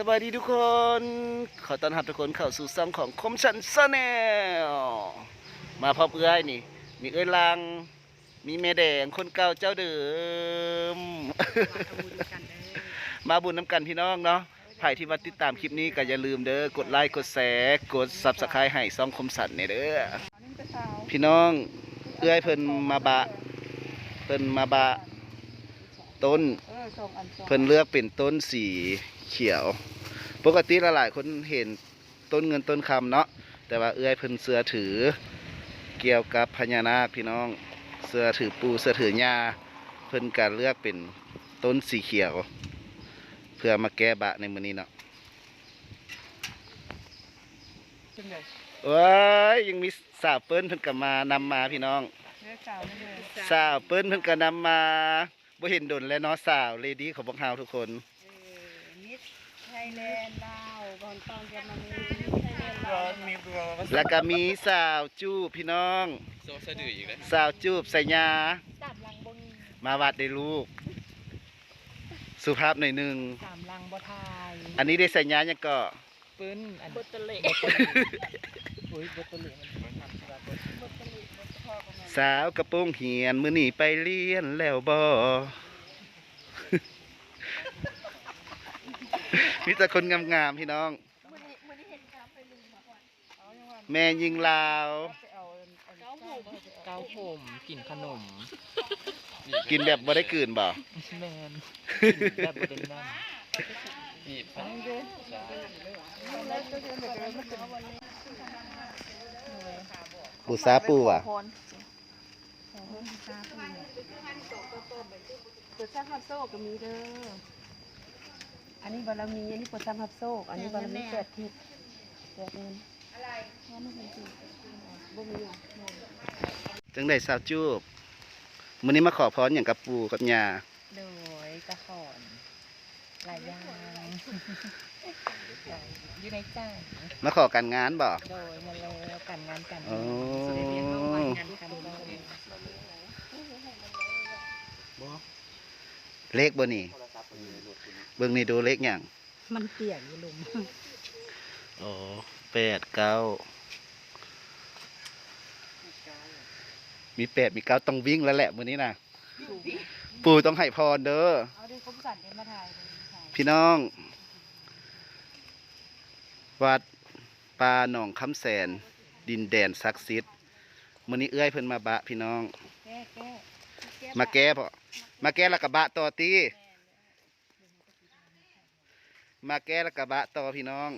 สวัสดีทุกคน ขอต้อนรับทุกคนเข้าสู่ซ่องของคมชันซาแนลมาพบเอื้อยนี่ มีเอื้อยลังมีแม่แดงคนเก่าเจ้าเดิม มาบุญน้ำกันพี่น้องเนาะใครที่มาติดตามคลิปนี้ก็อย่าลืมเด้อกดไลค์กดแชร์กดซับสไครต์ให้ซ่องคมสันเนี่ยเด้อพี่น้องเอื้อยเพิ่นมาบะเพิ่นมาบะ ต้นเพิ่นเลือกเป็นต้นสีเขียว ปกติหลายๆคนเห็นต้นเงินต้นคำเนาะแต่ว่าเอื้อยเพิ่นเสือถือ เกี่ยวกับพญานาคพี่น้องเสือถือปูเสือถือยาเพิ่นการเลือกเป็นต้นสีเขียว เพื่อมาแก้บะในมื้อนี้เนาะเอ้ยยังมีสาวเปิ้นเพิ่นก็มานำมาพี่น้องสาวเปิ้นเพิ่นก็นำมา บ่เห็นดนแล้วเนาะสาวเลดี้ของพวกเฮาทุกคนมิสไทยแลนด์ลาวบอนตองจะมามีมิสไทยแลนด์ลาวแล้วก็มีสาวจูบพี่น้องโซสะดืออีกแล้วสาวจูบใส่ยาสามลังบงมาวัดได้ลูก สุภาพหน่อยหนึงสามลังบ่ทายอันนี้ได้ใส่ยายังก็ปืนอันบตะเลอุ้ยบตลิมันทำสำหรับบทบตะเลบตะพ่อก็มา สาวกระโปรงเหียนมื้อนี้ไปเรียนแล้วบ่มีแต่คนงามๆพี่น้องมื่อนี้มื่อนี้เห็นครับไปลืมมาก่อนแม่ยิงลาวไปเอาอันเก้าผมเกาผมกินขนม กินแบบบ่ได้กลืนบ่แมนกินแบบบ่ได้นั่นนี่อันนี้เด้อ ปูซาปูอะปิดซักฮับโซกก็มีเด้อ อันนี้บารมี อันนี้ปิดซักฮับโซกอันนี้บารมีเกิดทิพย์เกิดเงินอะไรเพราะมันเป็นทิพย์บ่มีอะจังได้สาวจูบมื้อนี้มาขอพรอย่างกับปูกับยาโดยกระขอนหลายอย่าง อยู่ในใจมาขอการงานบ่โดยมาแล้วกันงานกันโอ้สิได้เรียนรู้ว่างานกันบ่เลขบ่นี่เบิ่งนี่ดูเลขหยังมันเปียกอยู่ลุมโอ้แปดเก้ามีแปดมีเก้าต้องวิ่งแล้วแหละมื้อนี้น่ะปู่ต้องให้พรเด้อเอาด้วยคมสันเอ็มมาถ่ายเลยถ่ายพี่น้อง วัดปลาหนองคำแสน ดินแดนศักดิ์สิทธิ์มื้อนี้เอื้อยเพิ่นมาบะพี่น้องแก้แก้มาแก้พอมาแก้แล้วก็บะต่อตีมาแก้แล้วก็บะต่อพี่น้อง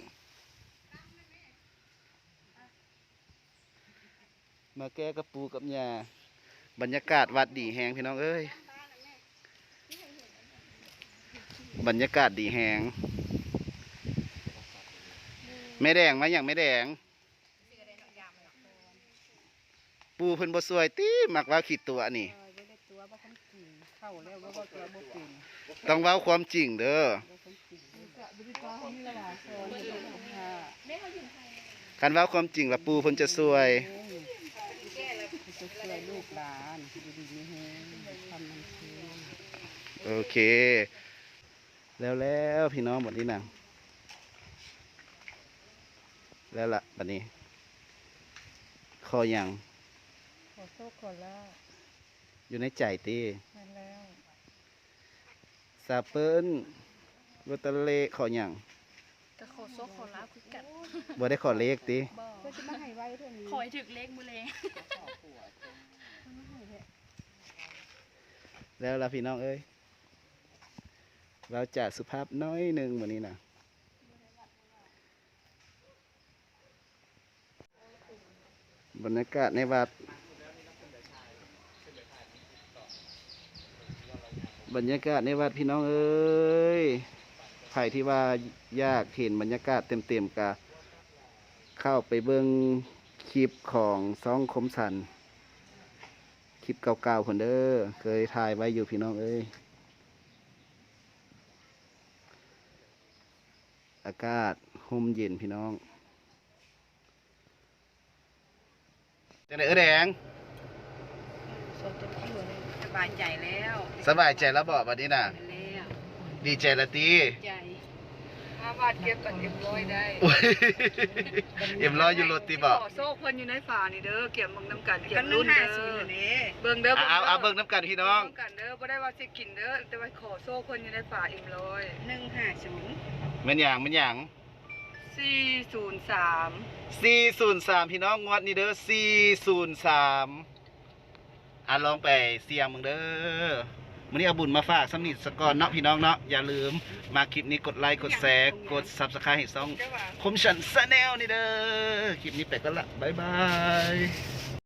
มาแก้กับปูกับยาบรรยากาศวัดดีแหงพี่น้องเอ้ย บรรยากาศดีแหง แม่แดงมาอย่างแม่แดง ปูเพิ่นบ่สวยตีมักว่าขีดตัวนี่เออไม่ได้ตัวว่าคนกินเข้าแล้วว่าตัวบ่กินต้องเว้าความจริงเด้อบริการนี่ละว่าโซนอยู่ตรงนี้คันเว้าความจริงแล้วปูเพิ่นจะสวยจะช่วยลูกหลานดีดีนี่แฮงทำมันคือโอเค แล้วแล้วพี่น้องบัดนี้นะ แล้วล่ะบัดนี้ คออย่างขอโชคขอลาบอยู่ในใจตีนั่นแล้วซาเปิ้นวัตเลขออย่างก็ขอโซขอลาบคือกันบ่ได้ขอเลขติบ่ก็จะมาให้ไว้เท่านี้ขอให้ถึกเลขมือเลงแล้วล่ะพี่น้องเอ้ยเราจะสุภาพน้อยหนึ่งวันนี้นะ บรรยากาศในวัดบรรยากาศในวัดพี่น้องเอ้ยใครที่ว่ายากเห็นบรรยากาศเต็มๆกะเข้าไปเบิ่งคลิปของซ่องคมสัน คลิปเก่าๆคนเด้อ เคยถ่ายไว้อยู่พี่น้องเอ้ย อากาศห่มเย็นพี่น้อง จังไหนเออแดงสบายใจแล้วสบายใจแล้วบอกวันนี้น่ะ แล้วดีใจละตีใจห้าบาทเก็บกันเอ็มร้อยได้โอ้ยเอ็มร้อยอยู่รถติบ่ขอโซ่เพิ่นอยู่ในฝานี่เด้อเก็บมึงน้ำกันเก็บรุ่นเด้อเบิ่งเด้อเอาเอาเอาเบิ่งน้ำกันพี่น้อง เบิ่งกันเด้อบ่ได้ว่าสิกินเด้อแต่ว่าขอโซ่เพิ่นอยู่ในฝาเอ็มร้อยหนึ่งห้าศูนย์แมันหยังแมันหยัง สี่ศูนย์สาม403 พี่น้องงวดนี้เด้อ403อะลองไปเสี่ยงมึงเด้อมื้อนี้เอาบุญมาฝากสำนิทสกอนเนาะพี่น้องเนาะอย่าลืมมาคลิปนี้กดไลค์กดแชร์กด Subscribe ให้ซ่อง เจ้าว่า คมฉันแนลนี่เด้อ คลิปนี้ไปก็ละ บ๊ายบาย